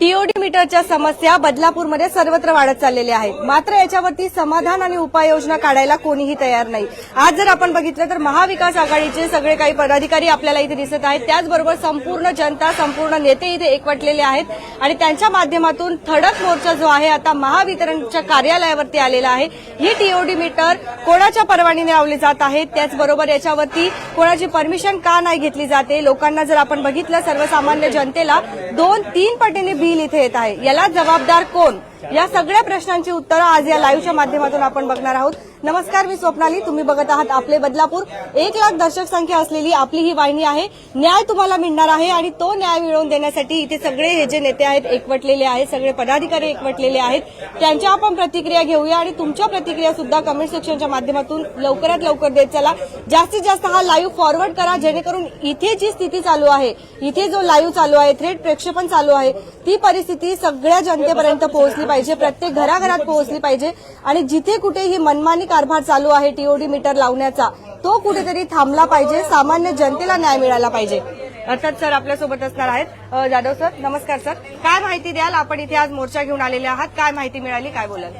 TOD मीटरच्या समस्या बदलापूरमध्ये सर्वत्र वाढत चाललेल्या आहेत. मात्र याच्यावरती समाधान आणि उपाययोजना काढायला कोणीही तयार नाही. आज जर आपण बघितलं तर महाविकास आघाडीचे सगळे काही पदाधिकारी आपल्याला इथे दिसत आहेत. त्याचबरोबर संपूर्ण जनता संपूर्ण नेते इथे एकवटलेले आहेत आणि त्यांच्या माध्यमातून थडक मोर्चा जो आहे आता महावितरणच्या कार्यालयावरती आलेला आहे. ही टीओडी मीटर कोणाच्या परवानगीने लावली जात आहेत त्याचबरोबर याच्यावरती कोणाची परमिशन का नाही घेतली जाते? लोकांना जर आपण बघितलं सर्वसामान्य जनतेला दोन तीन पटीने बिल इथे येत आहे. याला जबाबदार कोण? या सगळ्या प्रश्नांची उत्तरं आज या लाईव्हच्या माध्यमातून आपण बघणार आहोत. नमस्कार मी स्वप्नाली. तुम्ही बघत आहात आपले बदलापूर. एक लाख दर्शक संख्या असलेली आपली ही वाहिनी आहे. न्याय तुम्हाला मिळणार आहे आणि तो न्याय मिळवून देण्यासाठी इथे सगळे हे जे नेते आहेत एकवटलेले आहेत सगळे पदाधिकारी एकवटलेले आहेत. त्यांच्या आपण प्रतिक्रिया घेऊया आणि तुमच्या प्रतिक्रिया सुद्धा कमेंट सेक्शनच्या माध्यमातून लवकरात लवकर देत चला. जास्तीत जास्त हा लाईव्ह फॉरवर्ड करा जेणेकरून इथे जी स्थिती चालू आहे इथे जो लाईव्ह चालू आहे थेट प्रेक्षेपण चालू आहे ती परिस्थिती सगळ्या जनतेपर्यंत पोहोचली पाहिजे प्रत्येक घराघरात पोहोचली पाहिजे. आणि जिथे कुठे ही मनमानी कारभार चालू आहे टीओडी मीटर लावण्याचा. तो कुठेतरी थांबला पाहिजे सामान्य जनतेला न्याय मिळाला पाहिजे. अर्थात सर आपल्यासोबत असणार आहेत जाधव सर नमस्कार सर. काय माहिती द्याल? आपण इथे आज मोर्चा घेऊन आलेले आहात. काय माहिती मिळाली? काय बोलाल?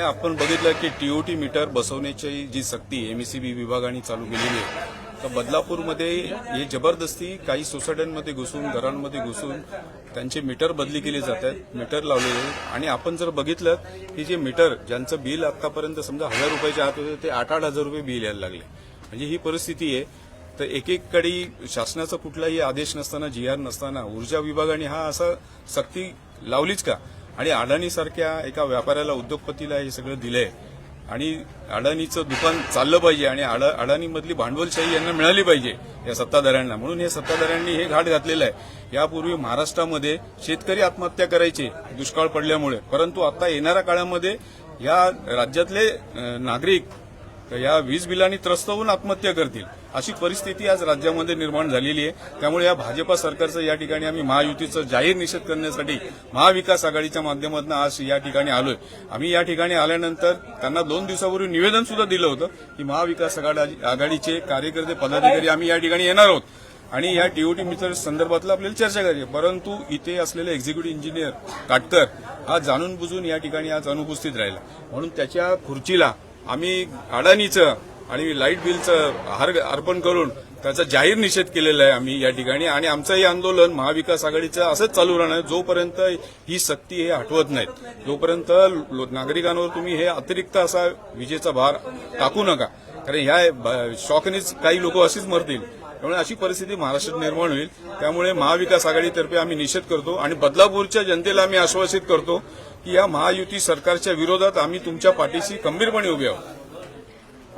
आपण बघितलं की टीओटी मीटर बसवण्याची जी सक्ती एमएससीबी विभागाने चालू केलेली आहे. तर बदलापूरमध्ये हे जबरदस्ती काही सोसायट्यांमध्ये घुसून घरांमध्ये घुसून त्यांचे मीटर बदली केली जात आहेत मीटर लावलेले आणि आपण जर बघितलं की जे मीटर ज्यांचं बिल आतापर्यंत समजा हजार रुपयाच्या आत होते ते आठ आठ हजार रुपये बिल यायला लागले. म्हणजे ही परिस्थिती आहे. तर एकेकडे शासनाचा कुठलाही आदेश नसताना जी आर नसताना ऊर्जा विभागाने हा असा सक्ती लावलीच का? आणि अडाणीसारख्या एका व्यापाऱ्याला उद्योगपतीला हे सगळं दिलंय. आणि अडाणीचं दुकान चाललं पाहिजे आणि अडा- अडाणीमधली भांडवलशाही यांना मिळाली पाहिजे. या सत्ताधाऱ्यांना. म्हणून हे सत्ताधाऱ्यांनी हे घाट घातलेलं आहे. यापूर्वी महाराष्ट्रामध्ये शेतकरी आत्महत्या करायचे दुष्काळ पडल्यामुळे. परंतु आता येणाऱ्या काळामध्ये या राज्यातले नागरिक या वीज बिलांनी त्रस्त होऊन आत्महत्या करतील. अशी परिस्थिती आज राज्यामध्ये निर्माण झालेली आहे. त्यामुळे या भाजपा सरकारचं या ठिकाणी आम्ही महायुतीचं जाहीर निषेध करण्यासाठी महाविकास आघाडीच्या माध्यमातून आज या ठिकाणी आलोय. आम्ही या ठिकाणी आल्यानंतर त्यांना दोन दिवसापूर्वी निवेदन सुद्धा दिलं होतं की महाविकास आघाडीचे कार्यकर्ते पदाधिकारी आम्ही या ठिकाणी येणार आहोत. आणि या टीओटी मित्र संदर्भातलं आपल्याला चर्चा करायची परंतु इथे असलेले एक्झिक्युटिव्ह इंजिनियर काटकर हा जाणून बुजून या ठिकाणी आज अनुपस्थित राहिला. म्हणून त्याच्या खुर्चीला आम्ही अडाणीचं आणि लाइट बिलचं हार अर्पण करून त्याचा जाहीर निषेध केलेला आहे आम्ही या ठिकाणी. आणि आमचं हे आंदोलन महाविकास आघाडीचं असंच चालू राहणार. जोपर्यंत ही सक्ती हे हटवत नाहीत जोपर्यंत लो- नागरिकांवर तुम्ही हे अतिरिक्त असा विजेचा भार टाकू नका. कारण ह्या ब- शॉकनेच काही लोक अशीच मरतील. त्यामुळे अशी परिस्थिती महाराष्ट्रात निर्माण होईल. त्यामुळे महाविकास आघाडीतर्फे आम्ही निषेध करतो. आणि बदलापूरच्या जनतेला आम्ही आश्वासित करतो की या महायुती सरकारच्या विरोधात आम्ही तुमच्या पाठीशी खंबीरपणे उभे आहोत.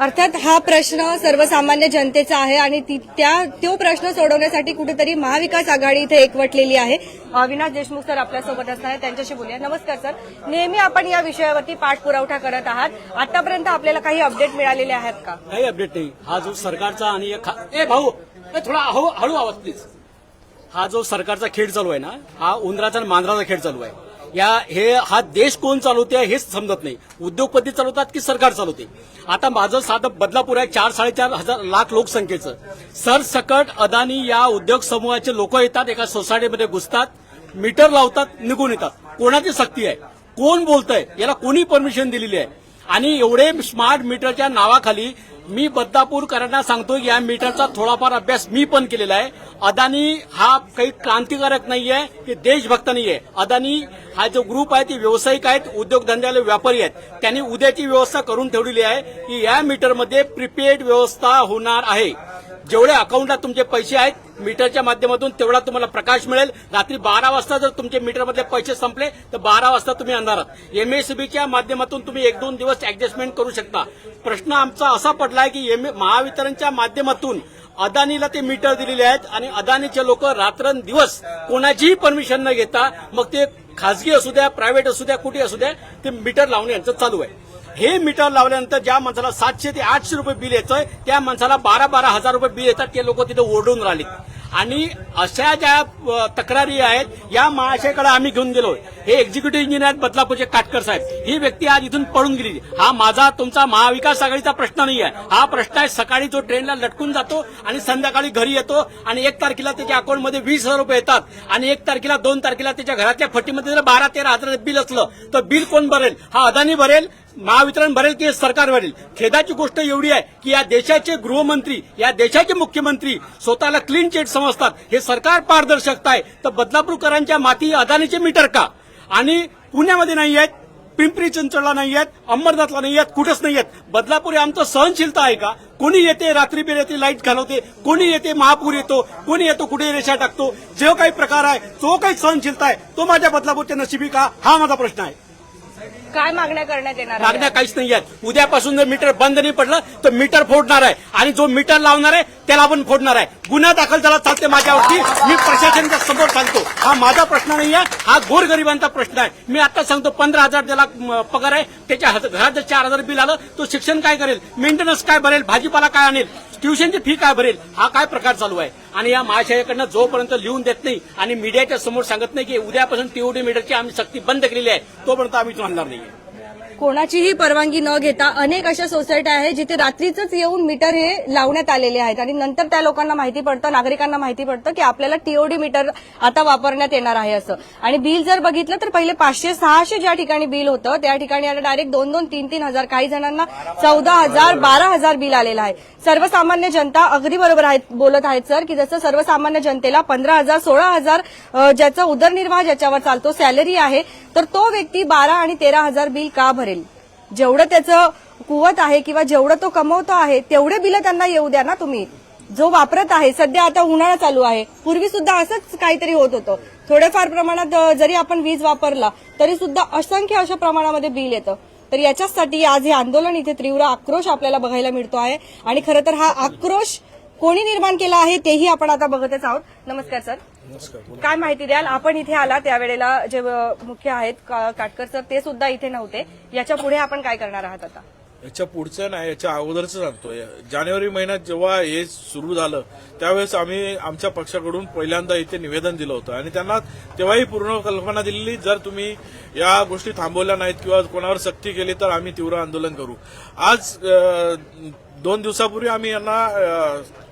अर्थात हा प्रश्न सर्वसामान्य जनतेचा आहे आणि ती- त्या तो प्रश्न सोडवण्यासाठी कुठेतरी महाविकास आघाडी इथे एकवटलेली आहे. अविनाश देशमुख सर आपल्यासोबत असणार त्यांच्याशी बोलूया. नमस्कार सर. नेहमी आपण या विषयावरती पाठपुरावठा करत आहात. आतापर्यंत आपल्याला काही अपडेट मिळालेले आहेत का? काही अपडेट नाही. हा जो सरकारचा आणि एक ए भाऊ थोडा हळू आवाज प्लीज हा जो सरकारचा खेळ चालू आहे ना हा उंदराचा आणि मांजराचा खेळ चालू आहे. या हे हा देश कोण चालवते हेच समजत नाही. उद्योगपती चालवतात की सरकार चालवते? आता माझं साधं बदलापूर आहे चार साडेचार हजार लाख लोकसंख्येचं. सरसकट अदानी या उद्योग समूहाचे लोक येतात एका सोसायटीमध्ये घुसतात मीटर लावतात निघून येतात. कोणाची सक्ती आहे? कोण बोलतंय? याला कोणी परमिशन दिलेली आहे? आणि एवढे स्मार्ट मीटरच्या नावाखाली मी बदलापूरकरांना सांगतो या मीटरचा थोडाफार अभ्यास मी पण केलेला आहे. अदानी हा काही क्रांतिकारक नाहीये की देशभक्त नाहीये. अदानी हा जो ग्रुप आहे ते व्यावसायिक आहेत उद्योगधंद्याला व्यापारी आहेत. त्यांनी उद्याची व्यवस्था करून ठेवलेली आहे की या मीटरमध्ये प्रिपेड व्यवस्था होणार आहे. जेवढे अकाउंटला तुमचे पैसे आहेत मीटरच्या माध्यमातून तेवढा तुम्हाला प्रकाश मिळेल. रात्री बारा वाजता जर तुमचे मीटरमधले पैसे संपले तर बारा वाजता तुम्ही अंधारात एमएसबीच्या माध्यमातून तुम्ही एक दोन दिवस ऍडजस्टमेंट करू शकता. प्रश्न आमचा असा पडलाय की एम महावितरणच्या माध्यमातून अदानीला ते मीटर दिलेले आहेत आणि अदानीचे लोक रात्रंदिवस कोणाचीही परमिशन न घेता मग ते खाजगी असू द्या प्रायव्हेट असू द्या कुठे असू द्या ते मीटर लावणे यांचं चालू आहे. हे मीटर लावल्यानंतर ज्या माणसाला सातशे ते आठशे रुपये बिल येतोय त्या माणसाला बारा बारा हजार रुपये बिल येतात ते लोक तिथे ओरडून राहिले आणि अशा ज्या तक्रारी आहेत या महाशयाकडे आम्ही घेऊन गेलो हे एक्झिक्युटिव्ह इंजिनियर आहेत बदलापूरचे काटकर साहेब. ही व्यक्ती आज इथून पळून गेली हा माझा तुमचा महाविकास आघाडीचा प्रश्न नाही आहे हा प्रश्न आहे सकाळी जो ट्रेनला लटकून जातो आणि संध्याकाळी घरी येतो आणि एक तारखेला त्याच्या अकाउंटमध्ये वीस हजार रुपये येतात. आणि एक तारखेला दोन तारखेला त्याच्या घरातल्या फटीमध्ये जर बारा तेरा हजार बिल असलं तर बिल कोण भरेल? हा अदानी भरेल महावितरण भरेल की सरकार भरेल खेदाची गोष्ट एवढी आहे की या देशाचे गृहमंत्री या देशाचे मुख्यमंत्री स्वतःला क्लीन चिट समजतात. हे सरकार पारदर्शकता आहे. तर बदलापूरकरांच्या माती अदानीचे मीटर का? आणि पुण्यामध्ये नाही आहेत पिंपरी चिंचवडला नाही आहेत अंबरनाथला नाही आहेत कुठेच नाही आहेत. बदलापूर हे आमचं सहनशीलता आहे का? कोणी येते रात्री बिर येते लाइट घालवते कोणी येते महापूर येतो कोणी येतो कुठे रेषा टाकतो? जो काही प्रकार आहे जो काही सहनशीलता आहे तो माझ्या बदलापूरच्या नशिबी का? हा माझा प्रश्न आहे. काय मागण्या करण्यात येणार मागण्या काहीच नाही आहेत उद्यापासून जर मीटर बंद नाही पडलं तर मीटर फोडणार आहे. आणि जो मीटर लावणार आहे त्याला पण फोडणार आहे. गुन्हा दाखल झाला चालते माझ्यावरती. मी प्रशासनाच्या समोर सांगतो. हा माझा प्रश्न नाही आहे हा गोरगरिबांचा प्रश्न आहे. मी आता सांगतो पंधरा हजार त्याला पगार आहे त्याच्या घरात जर चार हजार बिल आलं तो शिक्षण काय करेल? मेंटेनन्स काय भरेल? भाजीपाला काय आणेल? ट्युशनची फी काय भरेल? हा काय प्रकार चालू आहे? आणि या महाशयाकडनं जोपर्यंत लिहून देत नाही आणि मीडियाच्या समोर सांगत नाही की उद्यापासून टीओडी मीटरची आम्ही सक्ती बंद केलेली आहे तोपर्यंत आम्ही आणणार नाही कोणाचीही परवानगी न घेता अनेक अशा सोसायट्या आहेत जिथे रात्रीच येऊन मीटर हे लावण्यात आलेले आहेत. आणि नंतर त्या लोकांना माहिती पडतं नागरिकांना माहिती पडतं की आपल्याला टीओडी मीटर आता वापरण्यात येणार आहे असं. आणि बिल जर बघितलं तर पहिले पाचशे सहाशे ज्या ठिकाणी बिल होतं त्या ठिकाणी आता डायरेक्ट दोन दोन तीन तीन हजार काही जणांना चौदा हजार बारा हजार बिल आलेलं आहे. सर्वसामान्य जनता अगदी बरोबर आहेत बोलत आहेत सर की जसं सर्वसामान्य जनतेला पंधरा हजार सोळा हजार ज्याचा उदरनिर्वाह ज्याच्यावर चालतो सॅलरी आहे तर तो व्यक्ती बारा आणि तेरा हजार बिल का भरेल. जेवढं त्याचं कुवत आहे किंवा जेवढं तो कमवतो आहे तेवढे बिलं त्यांना येऊ द्या ना तुम्ही. जो वापरत आहे सध्या आता उन्हाळा चालू आहे. पूर्वी सुद्धा असंच काहीतरी होत होतं. थोड्याफार प्रमाणात जरी आपण वीज वापरला तरी सुद्धा असंख्य अशा प्रमाणामध्ये बिल येतं. तर याच्यासाठी आज हे आंदोलन इथे तीव्र आक्रोश आपल्याला बघायला मिळतो आहे. आणि खरं तर हा आक्रोश कोणी निर्माण केला आहे तेही आपण आता बघतच आहोत. नमस्कार सर. काय माहिती द्याल? आपण इथे आला त्यावेळेला जे मुख्य आहेत काटकर सर ते सुद्धा इथे नव्हते. याच्यापुढे आपण काय करणार आहात आता? याच्या पुढचं नाही याच्या अगोदरच सांगतो जानेवारी महिन्यात जेव्हा हे सुरू झालं त्यावेळेस आम्ही आमच्या पक्षाकडून पहिल्यांदा इथे निवेदन दिलं होतं. आणि त्यांना तेव्हाही पूर्ण कल्पना दिलेली जर तुम्ही या गोष्टी थांबवल्या नाहीत किंवा कोणावर सक्ती केली तर आम्ही तीव्र आंदोलन करू. आज दोन दिवसापूर्वी आम्ही यांना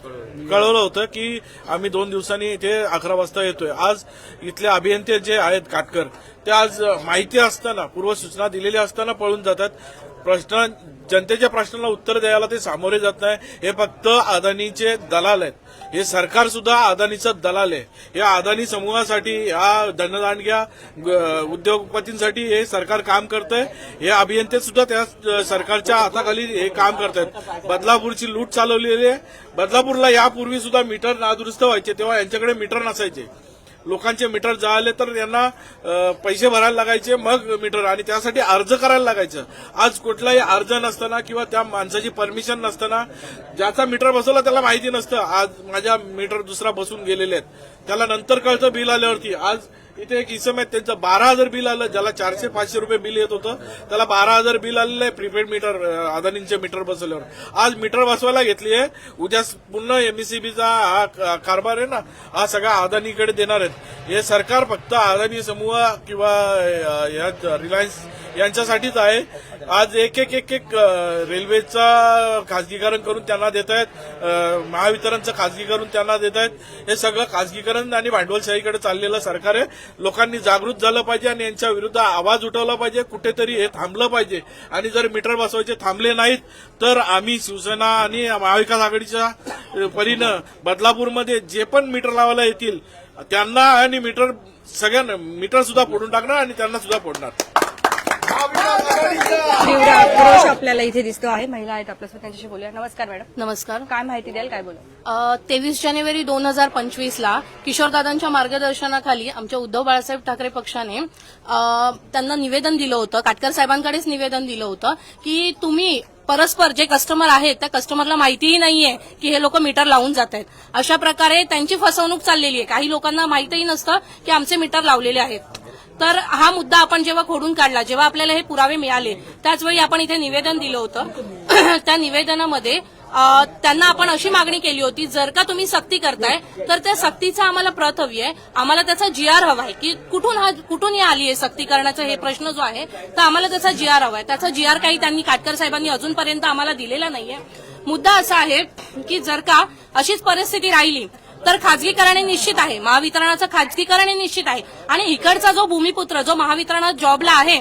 कळवलं होतं की आम्ही दोन दिवसांनी इथे अकरा वाजता येतोय. आज इथले अभियंते जे आहेत काटकर ते आज माहिती असताना पूर्वसूचना दिलेल्या असताना पळून जातात. प्रश्न जनतेच्या प्रश्नाला उत्तर द्यायला ते सामोरे जात नाही. हे फक्त अदानीचे दलाल आहेत. हे सरकार सुद्धा अदानीचं दलाल आहे. या अदानी समूहासाठी या धनदांडग्या उद्योगपतींसाठी हे सरकार काम करतंय. हे अभियंते सुद्धा त्या सरकारच्या हाताखाली हे काम करतायत. बदलापूरची लूट चालवलेली आहे. बदलापूरला यापूर्वी सुद्धा मीटर नादुरुस्त व्हायचे तेव्हा यांच्याकडे मीटर नसायचे. लोकांचे मीटर जळाले तर यांना पैसे भरायला लागायचे मग मीटर. आणि त्यासाठी अर्ज करायला लागायचं. आज कुठलाही अर्ज नसताना किंवा त्या माणसाची परमिशन नसताना ज्याचा मीटर बसवला त्याला माहिती नसतं. आज माझ्या मीटर दुसरा बसून गेलेले आहेत. त्याला नंतर कळतं बिल आल्यावरती. आज इथे एक इसम आहे त्यांचं बारा हजार बिल आलं ज्याला चारशे पाचशे रुपये बिल येत होतं त्याला बारा हजार बिल आलेलं आहे प्रीपेड मीटर अ, अदानींचे मीटर बसवल्यावर. आज मीटर बसवायला घेतली आहे उद्या पुन्हा एमईसीबीचा हा कारभार आहे ना हा सगळा अदानीकडे देणार आहेत. हे सरकार फक्त अदानी समूह किंवा या रिलायन्स यांच्यासाठीच आहे. आज एक एक एक एक अ, रेल्वेचा करून त्यांना देत आहेत. महावितरणचं खाजगीकरण त्यांना देत आहेत. हे सगळं खाजगीकरण आणि भांडवलशाहीकडे चाललेलं सरकार आहे. लोकांनी जागृत झालं पाहिजे आणि यांच्या विरुद्ध आवाज उठवला पाहिजे. कुठेतरी हे थांबलं पाहिजे. आणि जर मीटर बसवायचे थांबले नाहीत तर आम्ही शिवसेना आणि महाविकास आघाडीच्या परीनं बदलापूरमध्ये जे पण मीटर लावायला येतील त्यांना आणि मीटर सगळ्यांना मीटर सुद्धा फोडून टाकणार आणि त्यांना सुद्धा फोडणार. तीव्र आक्रोश आपल्याला इथे दिसतो आहे. महिला आहेत आपल्यासोबत त्यांच्याशी बोलूया. नमस्कार मॅडम. नमस्कार. काय माहिती द्याल काय बोला तेवीस जानेवारी दोन हजार पंचवीसला किशोरदादांच्या मार्गदर्शनाखाली आमच्या उद्धव बाळासाहेब ठाकरे पक्षाने अ, त्यांना निवेदन दिलं होतं काटकर साहेबांकडेच निवेदन दिलं होतं की तुम्ही परस्पर जे कस्टमर आहेत त्या कस्टमरला माहितीही नाहीये की हे लोक मीटर लावून जात आहेत अशा प्रकारे त्यांची फसवणूक चाललेली आहे. काही लोकांना माहितीही नसतं की आमचे मीटर लावलेले आहेत. तर हा मुद्दा आपण जेव्हा खोडून काढला जेव्हा आपल्याला हे पुरावे मिळाले त्याचवेळी आपण इथे निवेदन दिलं होतं. त्या निवेदनामध्ये त्यांना आपण अशी मागणी केली होती जर का तुम्ही सक्ती करताय तर त्या सक्तीचा आम्हाला प्रत हवी आहे. आम्हाला त्याचा जी आर हवा आहे. की कुठून हा कुठून ही आली आहे सक्ती करण्याचा हे प्रश्न जो आहे तर आम्हाला त्याचा जी आर हवा आहे. त्याचा जी आर काही त्यांनी काटकर साहेबांनी अजूनपर्यंत आम्हाला दिलेला नाहीये. मुद्दा असा आहे की जर का अशीच परिस्थिती राहिली तर खाजगीकरण हे निश्चित आहे. महावितरणाचं खाजगीकरण हे निश्चित आहे. आणि इकडचा जो भूमिपुत्र जो महावितरणात जॉबला आहे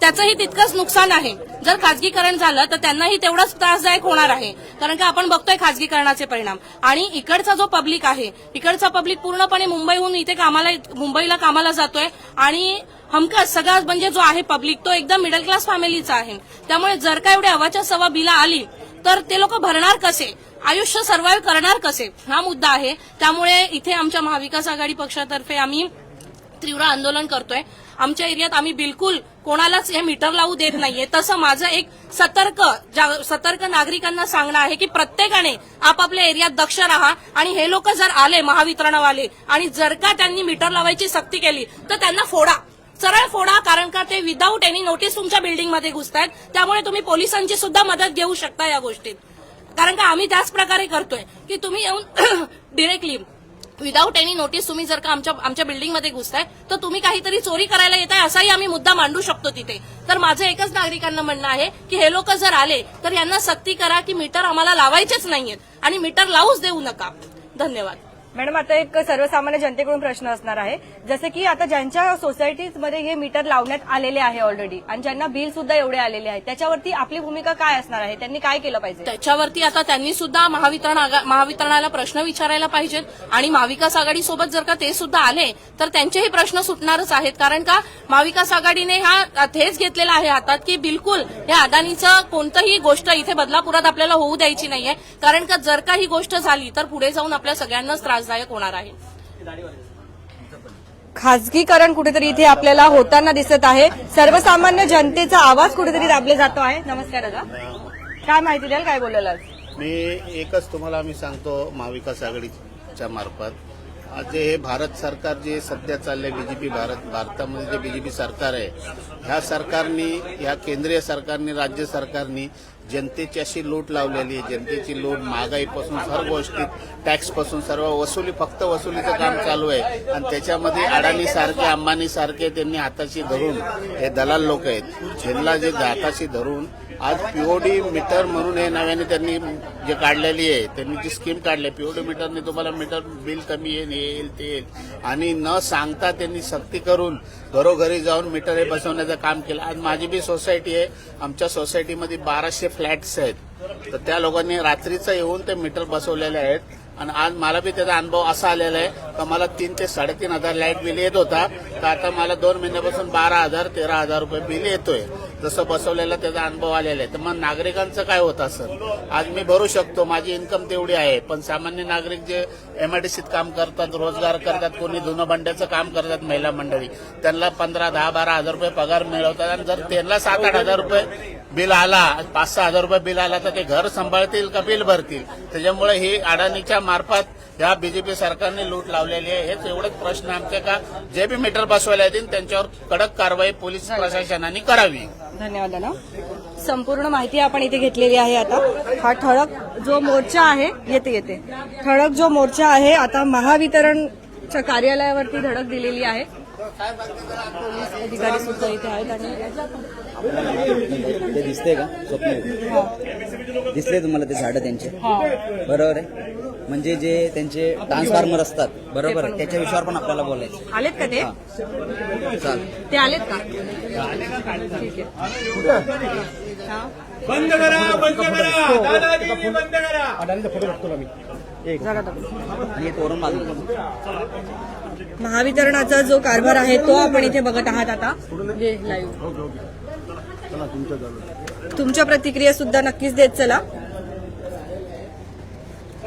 त्याचंही तितकंच नुकसान आहे. जर खाजगीकरण झालं तर त्यांनाही तेवढंच त्रासदायक होणार आहे. कारण की आपण बघतोय खाजगीकरणाचे परिणाम. आणि इकडचा जो पब्लिक आहे इकडचा पब्लिक पूर्णपणे मुंबईहून इथे कामाला मुंबईला कामाला जातोय. आणि हमखास सगळा म्हणजे जो आहे पब्लिक तो एकदम मिडल क्लास फॅमिलीचा आहे. त्यामुळे जर का एवढ्या अवाच्या सवा बिला आली तर ते लोक भरणार कसे? आयुष्य सर्व्हाइव्ह करणार कसे? हा मुद्दा आहे. त्यामुळे इथे आमच्या महाविकास आघाडी पक्षातर्फे आम्ही तीव्र आंदोलन करतोय. आमच्या एरियात आम्ही बिलकुल कोणालाच हे मीटर लावू देत नाहीये. तसं माझं एक सतर्क सतर्क नागरिकांना सांगणं आहे की प्रत्येकाने आपापल्या एरियात दक्ष राहा आणि हे लोक जर आले महावितरणवाले आणि जर का त्यांनी मीटर लावायची सक्ती केली तर त्यांना फोडा. सरळ फोडा कारण का ते विदाऊट एनी नोटीस तुमच्या बिल्डिंगमध्ये घुसतायत. त्यामुळे तुम्ही पोलिसांची सुद्धा मदत घेऊ शकता या गोष्टीत. कारण का आम्ही त्याच प्रकारे करतोय की तुम्ही येऊन डिरेक्टली विदाऊट एनी नोटीस तुम्ही जर का आमच्या आमच्या बिल्डिंगमध्ये घुसताय तर तुम्ही काहीतरी चोरी करायला येत आहे असाही आम्ही मुद्दा मांडू शकतो तिथे. तर माझं एकच नागरिकांना म्हणणं आहे की हे लोक जर आले तर यांना सक्ती करा की मीटर आम्हाला लावायचेच नाहीयेत आणि मीटर लावूच देऊ नका. धन्यवाद. मॅडम आता एक सर्वसामान्य जनतेकडून प्रश्न असणार आहे. जसे की आता ज्यांच्या सोसायटीजमध्ये हे मीटर लावण्यात आलेले आहे ऑलरेडी आणि ज्यांना बिल सुद्धा एवढे आलेले आहे त्याच्यावरती आपली भूमिका काय असणार आहे? त्यांनी काय केलं पाहिजे? त्याच्यावरती आता त्यांनी सुद्धा महावितरण महावितरणाला प्रश्न विचारायला पाहिजेत आणि महाविकास आघाडी सोबत जर का ते सुद्धा आले तर त्यांचेही प्रश्न सुटणारच आहेत. कारण का महाविकास आघाडीने हा थेच घेतलेला आहे हातात की बिलकुल या अदानीचं कोणतंही गोष्ट इथे बदलापुरात आपल्याला होऊ द्यायची नाहीये. कारण का जर का ही गोष्ट झाली तर पुढे जाऊन आपल्या सगळ्यांनाच त्रासदायक होणार आहे. खाजगीकरण कुठेतरी इथे आपल्याला होताना दिसत आहे. सर्वसामान्य जनतेचा आवाज कुठेतरी दाबले जातो आहे. नमस्कार दादा. काय माहिती द्याल? काय बोलायला मी एकच तुम्हाला आम्ही सांगतो महाविकास आघाडीच्या मार्फत. आज जे हे भारत सरकार जे सध्या चाललंय बीजेपी भारत भारतामध्ये जे बीजेपी सरकार आहे ह्या सरकारनी ह्या केंद्रीय सरकारनी राज्य सरकारनी जनतेची अशी लूट लावलेली आहे. जनतेची लूट महागाईपासून सर्व गोष्टीत टॅक्सपासून सर्व वसुली फक्त वसुलीचं काम चालू आहे. आणि त्याच्यामध्ये अडाणी सारखे अंबानी सारखे त्यांनी हाताशी धरून हे दलाल लोक आहेत. ह्यांना जे हाताशी धरून आज पीओडी मीटर म्हणून हे नव्याने त्यांनी जे काढलेली आहे त्यांनी जी स्कीम काढली आहे पीओडी मीटरने तुम्हाला मीटर बिल कमी येईल हे येईल ते येईल. आणि न सांगता त्यांनी सक्ती करून घरोघरी जाऊन मीटर हे बसवण्याचं काम केलं. आज माझी बी सोसायटी आहे आमच्या सोसायटीमध्ये बाराशे फ्लॅट्स आहेत. तर त्या लोकांनी रात्रीचं येऊन ते मीटर बसवलेले आहेत. आणि आज मला बी त्याचा अनुभव असा आलेला आहे का मला तीन ते साडेतीन हजार लाइट बिल येत होता. तर आता मला दोन महिन्यापासून बारा हजार तेरा हजार रुपये बिल येतोय. जसं बसवलेला त्याचा अनुभव आलेला आहे. तर मग नागरिकांचं काय होतं असं आज मी भरू शकतो माझी इन्कम तेवढी आहे. पण सामान्य नागरिक जे एमआयडीसीत काम करतात रोजगार करतात कोणी धुनं भांड्याचं काम करतात महिला मंडळी त्यांना पंधरा दहा बारा हजार रुपये पगार मिळवतात आणि जर त्यांना सात आठ हजार रुपये बिल आला पाच सहा हजार रुपये बिल आला तर ते घर सांभाळतील का बिल भरतील? त्याच्यामुळे ही अडाणीच्या मार्फत ह्या बीजेपी सरकारने लूट लावलेली आहे. हेच एवढेच प्रश्न आमचे का? जे बी मीटर बसवायला येतील त्यांच्यावर कडक कारवाई पोलीस प्रशासनाने करावी. धन्यवाद दादा. संपूर्ण माहिती आपण इथे घेतलेली आहे आता. हा ठळक जो मोर्चा आहे येते येते. ठळक जो मोर्चा आहे आता महावितरणच्या कार्यालयावरती धडक दिलेली आहे. पोलीस अधिकारी सुद्धा इथे आहेत आणि ते दिसते का? स्वप्न. दिसले तुम्हाला ते झाडं त्यांचे? बरोबर आहे? म्हणजे जे त्यांचे ट्रान्सफॉर्मर असतात बरोबर आहे. त्याच्या विषयावर पण आपल्याला बोलायचं आलेत का ते? चाल ते आलेत का? ठीक आहे. हा. बंद करा बंद करा. दादागिरी बंद करा. आणि तोरण बांधून महावितरणाचा जो कारभार आहे तो आपण इथे बघत आहात आता. जे लाईव्ह तुमच्या प्रतिक्रिया सुद्धा नक्कीच देत चला.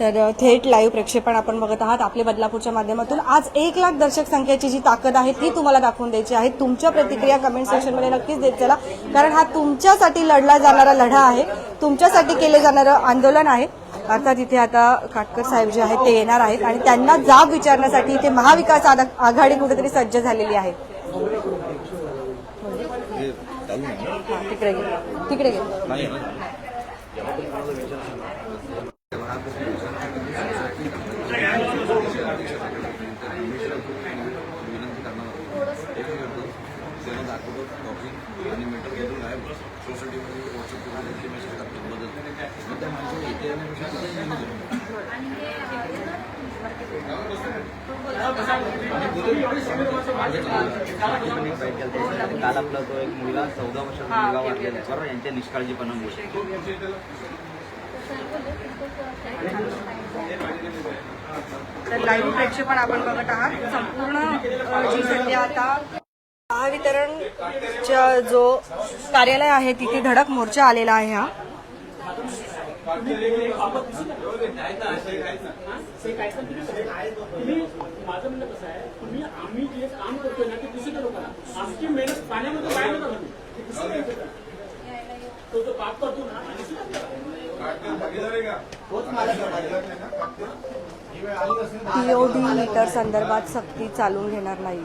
तर थेट लाईव्ह प्रक्षेपण आपण बघत आहात. आपले बदलापूरच्या माध्यमातून आज एक लाख दर्शक संख्येची जी ताकद आहे ती तुम्हाला दाखवून द्यायची आहे. तुमच्या प्रतिक्रिया कमेंट सेक्शनमध्ये नक्कीच देत चला. कारण हा तुमच्यासाठी लढला जाणारा लढा आहे. तुमच्यासाठी केले जाणारं आंदोलन आहे. अर्थात इथे आता काटकर साहेब जे आहेत ते येणार आहेत आणि त्यांना जाब विचारण्यासाठी इथे महाविकास आघा- आघाडी कुठेतरी सज्ज झालेली आहे. तिकडे तिकडे काल आपला तो एक मुलगा चौदा वर्षाचा मुलगा वाढलेला आहे बरोबर यांच्या निष्काळजीपणामुळे तर लाईव्ह प्रेक्षेपण आपण बघत आहात. संपूर्ण जी सध्या आता महावितरणच्या जो कार्यालय आहे तिथे धडक मोर्चा आलेला आहे हा माझं म्हणणं कसं आहे तुम्ही आम्ही जे काम करतोय ना ते दुसऱ्या लोकांना आमची मेहनत पाण्यामध्ये बाहेर नका घालू. ते जो पाप करतो ना टीओडी मीटर संदर्भात सक्ती चालून घेणार नाही.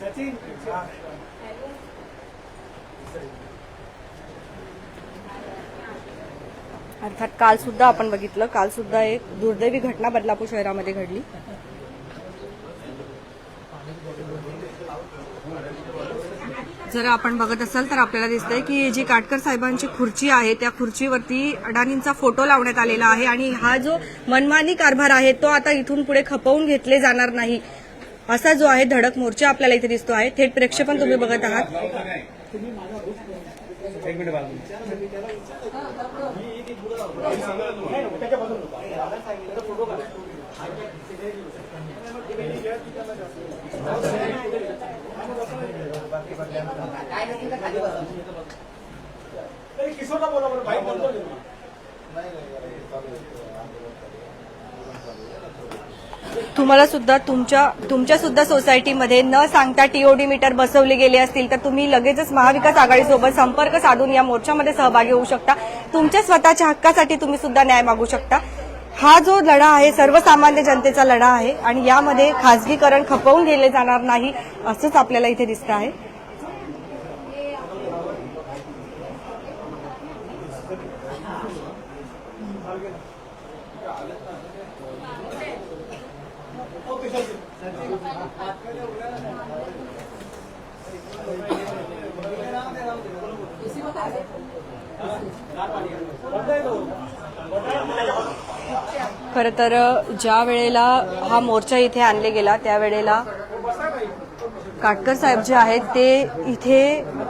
सचिन. अर्थात काल सुद्धा आपण बघितलं काल सुद्धा एक दुर्दैवी घटना बदलापूर शहरामध्ये घडली. जर आपण बघत असाल तर आपल्याला दिसतंय की जी काटकर साहेबांची खुर्ची आहे त्या खुर्चीवरती अडाणींचा फोटो लावण्यात आलेला आहे आणि हा जो मनमानी कारभार आहे तो आता इथून पुढे खपवून घेतले जाणार नाही. असा जो आहे धडक मोर्चा आपल्याला इथे दिसतो आहे. थेट प्रेक्षेपण तुम्ही बघत आहात एक मिनिट बाजू तरी किशोरला बोला बरं बाईक बंद करू नका. तुम्हाला सुद्धा तुमच्या तुमच्या सुद्धा सोसायटीमध्ये न सांगता टीओडी मीटर बसवले गेले असतील तर तुम्ही लगेचच महाविकास आघाडीसोबत संपर्क साधून या मोर्चामध्ये सहभागी होऊ शकता. तुमच्या स्वतःच्या हक्कासाठी तुम्ही सुद्धा न्याय मागू शकता. हा जो लढा आहे सर्वसामान्य जनतेचा लढा आहे आणि यामध्ये खासगीकरण खपवून गेले जाणार नाही असंच आपल्याला इथे दिसतं आहे. खरं तर ज्या वेळेला हा मोर्चा इथे आणले गेला त्यावेळेला काटकर साहेब जे आहेत ते इथे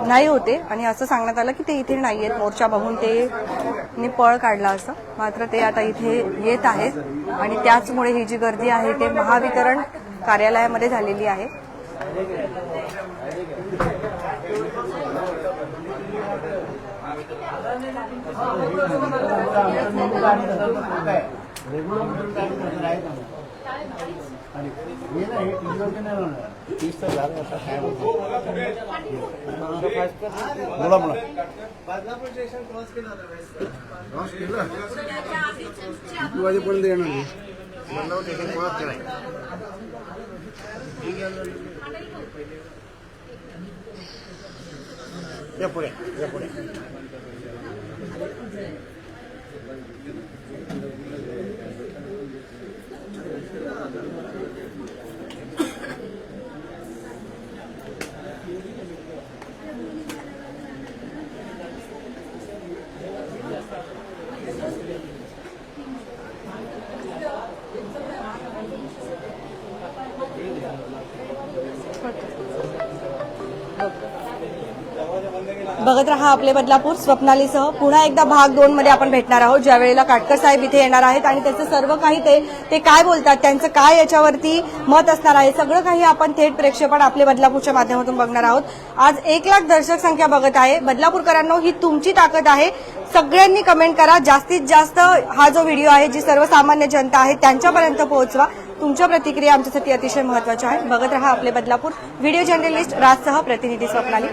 नाही होते. आणि असं सांगण्यात आलं की ते इथे नाही आहेत. मोर्चा बघून ते पळ काढला असं. मात्र ते आता इथे येत आहेत. आणि त्याचमुळे ही जी गर्दी आहे ते महावितरण कार्यालयामध्ये झालेली आहे. तीस तर क्रॉस केलं या वाजेपर्यंत येणार या पुढे या पुढे बघत रहा आपले बदलापूर. स्वप्नालीसह पुन्हा एकदा भाग दोन मध्ये आपण भेटणार आहोत. ज्या वेळेला काटकर साहेब इथे येणार आहेत आणि त्याचं सर्व काही ते ते काय बोलतात त्यांचं काय याच्यावरती मत असणार आहे सगळं काही आपण थेट प्रेक्षेपण आपले बदलापूरच्या माध्यमातून बघणार आहोत. आज एक लाख दर्शक संख्या बघत आहे. बदलापूरकरांनो ही तुमची ताकद आहे. सगळ्यांनी कमेंट करा. जास्तीत जास्त हा जो व्हिडिओ आहे जी सर्वसामान्य जनता आहे त्यांच्यापर्यंत पोहोचवा. तुमच्या प्रतिक्रिया आमच्यासाठी अतिशय महत्त्वाच्या आहेत. बघत रहा आपले बदलापूर. व्हिडिओ जर्नलिस्ट राजसह प्रतिनिधी स्वप्नाली.